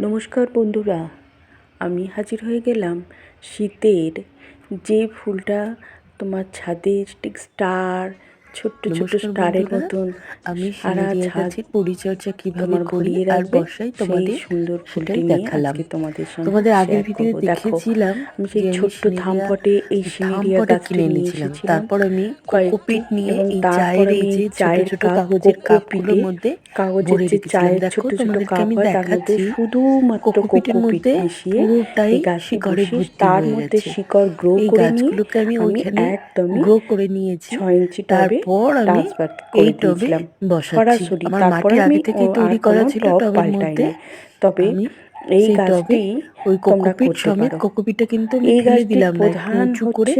নমস্কার বন্ধুরা আমি হাজির হয়ে গেলাম শীতের যে ফুলটা তোমার ছাদে স্টার ছোট্ট নমস্কার স্টারের মতন আমি সারা সিনারিয়া পরিচর্যা কীভাবে করি আর বসাই তোমাদের সুন্দর ফুলটি সেটাই নিয়ে দেখালাম। তোমাদের তোমাদের আগের ভিডিও দেখেছিলাম আমি সেই ছোট্ট থামপটে এই সিনেরিয়া থামপটে গাছটি কিনে নিয়ে এনেছিলাম। তারপর আমি কোকোপিট নিয়ে এই চায়ের এই যে ছোট ছোট কাগজের কাপগুলোর মধ্যে কাগজের যে চায়ের ছোট ছোট কাপ আমি দেখাচ্ছি। শুধুমাত্র কোকোপিটের মধ্যে মিশিয়ে পুরোটাই শিকড়ে তার মধ্যে শিকড় গ্রো করে নিয়ে গাছগুলোকে আমি ওইখানে একদমই গ্রো করে নিয়েছি। ছয় ইঞ্চি টবে তারপর আমি ট্রান্সফার এই টবে বসাচ্ছি। আমার তারপরে মাটি আমি আগে থেকেই তৈরি করা ছিল টবের মধ্যে। তবে এই গাছটি ওই কোকোপিট সমেত কোকোপিটটা কিন্তু আমি এই ফেলে দিলাম না উঁচু করে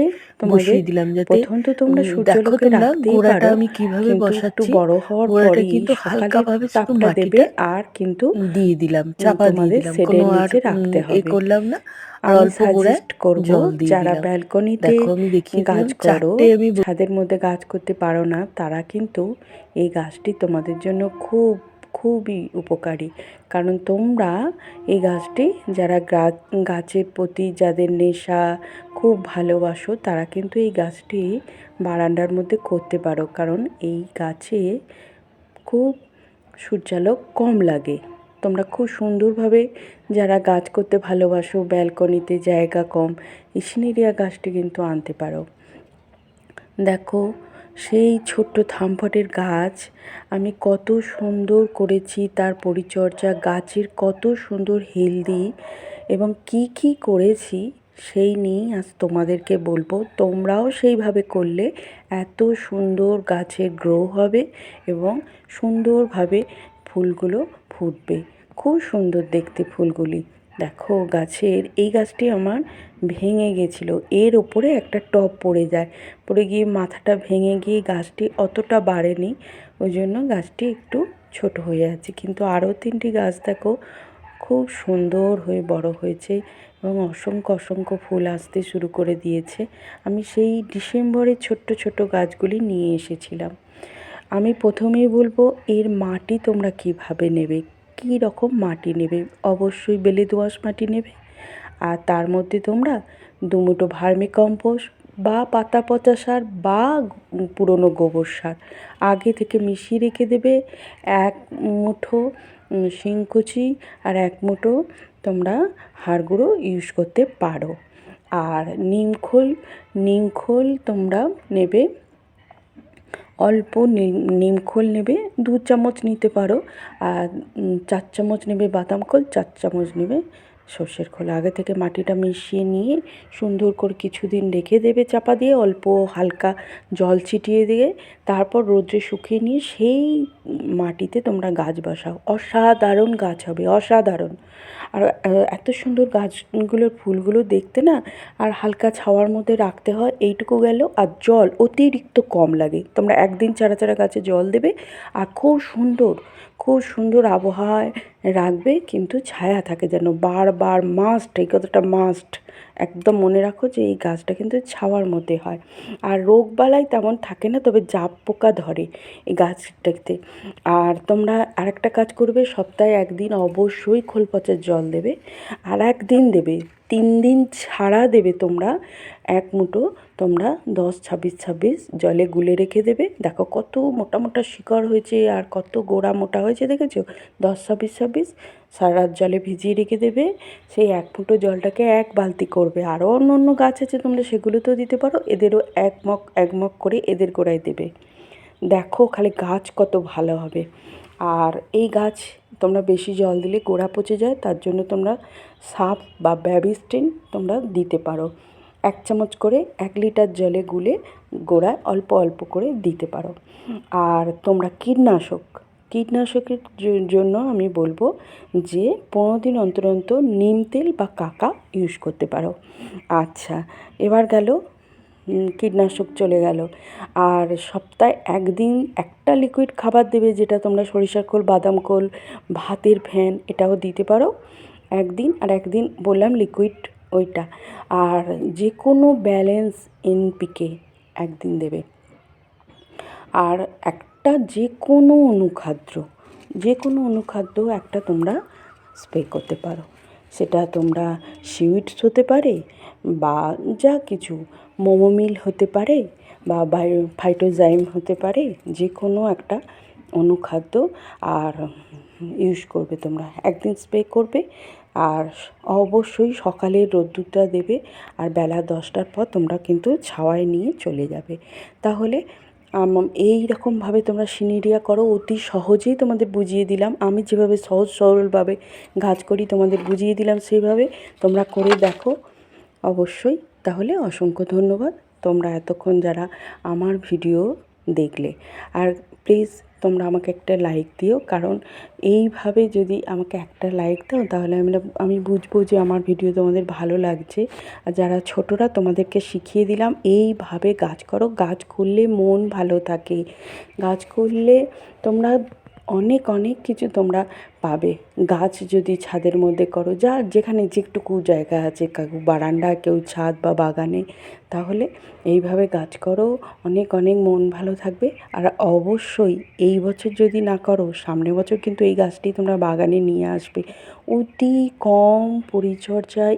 বসিয়ে দিলাম যাতে প্রথম তো তোমরা দেখো তোমরা গোড়াটা পারো আমি কীভাবে বসাচ্ছি? বড় হওয়ার গোড়াটা কিন্তু সকালে হালকাভাবে শুধু তাপটা দেবে আর কিন্তু দিয়ে দিলাম চাপা দিয়ে দিলাম কোনো আর রাখতে উম, এ করলাম না। আর অল্প সাজেস্ট করব যারা ব্যালকনিতে দেখো আমি দেখিয়ে গাছ করো ছাদের মধ্যে গাছ করতে পারো না তারা কিন্তু এই গাছটি তোমাদের জন্য খুব খুবই উপকারী। কারণ তোমরা এই গাছটি যারা গাছের প্রতি যাদের নেশা খুব ভালোবাসো, তারা কিন্তু এই গাছটি বারান্দার মধ্যে করতে পারো। কারণ এই গাছে খুব সূর্যালোক কম লাগে। তোমরা খুব সুন্দরভাবে যারা গাছ করতে ভালোবাসো, ব্যালকনিতে জায়গা কম, এই গাছটি কিন্তু আনতে পারো। দেখো সেই ছোট্ট থামফটের গাছ। আমি কত সুন্দর করেছি তার পরিচর্যা, গাছের কত সুন্দর হেলদি এবং কি কি করেছি সেই নিয়েই আজ তোমাদেরকে বলব। তোমরাও সেইভাবে করলে এত সুন্দর গাছের গ্রো হবে এবং সুন্দরভাবে ফুলগুলো ফুটবে। খুব সুন্দর দেখতে ফুলগুলি। দেখো গাছের, এই গাছটি আমার ভেঙে গেছিল। এর ওপরে একটা টব পড়ে যায়। পড়ে গিয়ে মাথাটা ভেঙে গিয়ে গাছটি অতটা বাড়েনি। ওই জন্য গাছটি একটু ছোট হয়ে আছে। কিন্তু আরও তিনটি গাছ দেখো, খুব সুন্দর হয়ে বড় হয়েছে এবং অসংখ্য অসংখ্য ফুল আসতে শুরু করে দিয়েছে। আমি সেই ডিসেম্বরে ছোট্ট ছোট্ট গাছগুলি নিয়ে এসেছিলাম। আমি প্রথমেই বলব, এর মাটি তোমরা কীভাবে নেবে? কী রকম মাটি নেবে? অবশ্যই বেলে দোআঁশ মাটি নেবে। আর তার মধ্যে তোমরা দুমুটো ভার্মি কম্পোস্ট বা পাতা পচা সার বা পুরনো গোবর সার আগে থেকে মিশিয়ে রেখে দেবে। এক মুঠো শিংকুচি আর এক মুঠো তোমরা হাড় গুঁড়ো ইউজ করতে পারো। আর নিমখোল নিমখোল তোমরা নেবে অল্প নিম নিমখোল নেবে, দু চামচ নিতে পারো। আর চার চামচ নেবে বাদাম খোল, চার চামচ নেবে সর্ষের খোলা আগে থেকে মাটিটা মিশিয়ে নিয়ে সুন্দর করে কিছুদিন রেখে দেবে চাপা দিয়ে, অল্প হালকা জল ছিটিয়ে দিয়ে, তারপর রোদ্রে শুকিয়ে নিয়ে সেই মাটিতে তোমরা গাছ বসাও। অসাধারণ গাছ হবে, অসাধারণ। আর এত সুন্দর গাছগুলোর ফুলগুলো দেখতে না, আর হালকা ছাওয়ার মধ্যে রাখতে হয়, এইটুকু গেল, আর জল অতিরিক্ত কম লাগে। তোমরা একদিন চারা চারা গাছে জল দেবে, আর খুব সুন্দর খুব সুন্দর আবহাওয়ায় রাখবে, কিন্তু ছায়া থাকে যেন। বারবার মাস্ট এই কথাটা মাস্ট একদম মনে রাখো যে এই গাছটা কিন্তু ছাওয়ার মধ্যে হয়। আর রোগবালাই তেমন থাকে না, তবে জাপ পোকা ধরে এই গাছটাতে। আর তোমরা আরেকটা কাজ করবে, সপ্তাহে একদিন অবশ্যই খোল পচার জল দেবে, আর একদিন দেবে, তিন দিন ছাড়া দেবে তোমরা এক মুঠো, তোমরা দশ, ছাব্বিশ ছাব্বিশ জলে গুলে রেখে দেবে। দেখো কত মোটা মোটা শিকড় হয়েছে, আর কত গোড়া মোটা হয়েছে, দেখেছ? দশ, ছাব্বিশ ছাব্বিশ সারা রাত জলে ভিজিয়ে রেখে দেবে। সেই এক ফুটো জলটাকে এক বালতি করবে। আরও অন্য অন্য গাছ আছে তোমরা সেগুলোতেও দিতে পারো। এদেরও এক মগ এক মগ করে এদের গোড়ায় দেবে। দেখো খালি গাছ কত ভালো হবে। আর এই গাছ তোমরা বেশি জল দিলে গোড়া পচে যায়, তার জন্য তোমরা সাপ বা ব্যাবিস্টিন তোমরা দিতে পারো। এক চামচ করে এক লিটার জলে গুলে গোড়ায় অল্প অল্প করে দিতে পারো। আর তোমরা কীটনাশক কীটনাশকের জন্য আমি বলব যে পনেরো দিন অন্তর অন্তর নিম তেল বা কাকা ইউজ করতে পারো। আচ্ছা এবার গেল কীটনাশক চলে গেল। আর সপ্তাহে একদিন একটা লিকুইড খাবার দেবে যেটা তোমরা সরিষার খোল, বাদাম খোল, ভাতের ফ্যান এটাও দিতে পারো। একদিন আর একদিন বললাম লিকুইড ওইটা। আর যে কোনো ব্যালেন্স এনপিকে একদিন দেবে। আর একটা যে কোনো অনুখাদ্য, যে কোনো অনুখাদ্য একটা তোমরা স্প্রে করতে পারো। সেটা তোমরা সিউইডস হতে পারে বা যা কিছু মোমোমিল হতে পারে বা ফাইটোজাইম হতে পারে, যে কোনো একটা অনুখাদ্য আর ইউজ করবে তোমরা। একদিন স্প্রে করবে আর অবশ্যই সকালের রোদ্দুরটা দেবে আর বেলা দশটার পর তোমরা কিন্তু ছাওয়ায় নিয়ে চলে যাবে। তাহলে এই রকমভাবে তোমরা সিনেরিয়া করো, অতি সহজেই তোমাদের বুঝিয়ে দিলাম। আমি যেভাবে সহজ সরলভাবে গাছ করি, তোমাদের বুঝিয়ে দিলাম সেইভাবে তোমরা করে দেখো। অবশ্যই তাহলে অসংখ্য ধন্যবাদ তোমরা এতক্ষণ যারা আমার ভিডিও দেখলে। আর প্লিজ তোমরা আমাকে একটা লাইক দিও। কারণ এইভাবে যদি আমাকে একটা লাইক দাও, তাহলে আমি আমি বুঝব যে আমার ভিডিও তোমাদের ভালো লাগছে। আর যারা ছোটরা, তোমাদেরকে শিখিয়ে দিলাম, এইভাবে গাছ করো। গাছ করলে মন ভালো থাকে। গাছ করলে তোমরা অনেক অনেক কিছু তোমরা পাবে। গাছ যদি ছাদের মধ্যে করো, যা যেখানে যেটুকু জায়গা আছে কাকু বারান্দা, কেউ ছাদ বা বাগানে, তাহলে এইভাবে গাছ করো, অনেক অনেক মন ভালো থাকবে। আর অবশ্যই এই বছর যদি না করো, সামনের বছর কিন্তু এই গাছটি তোমরা বাগানে নিয়ে আসবে। অতি কম পরিচর্যায়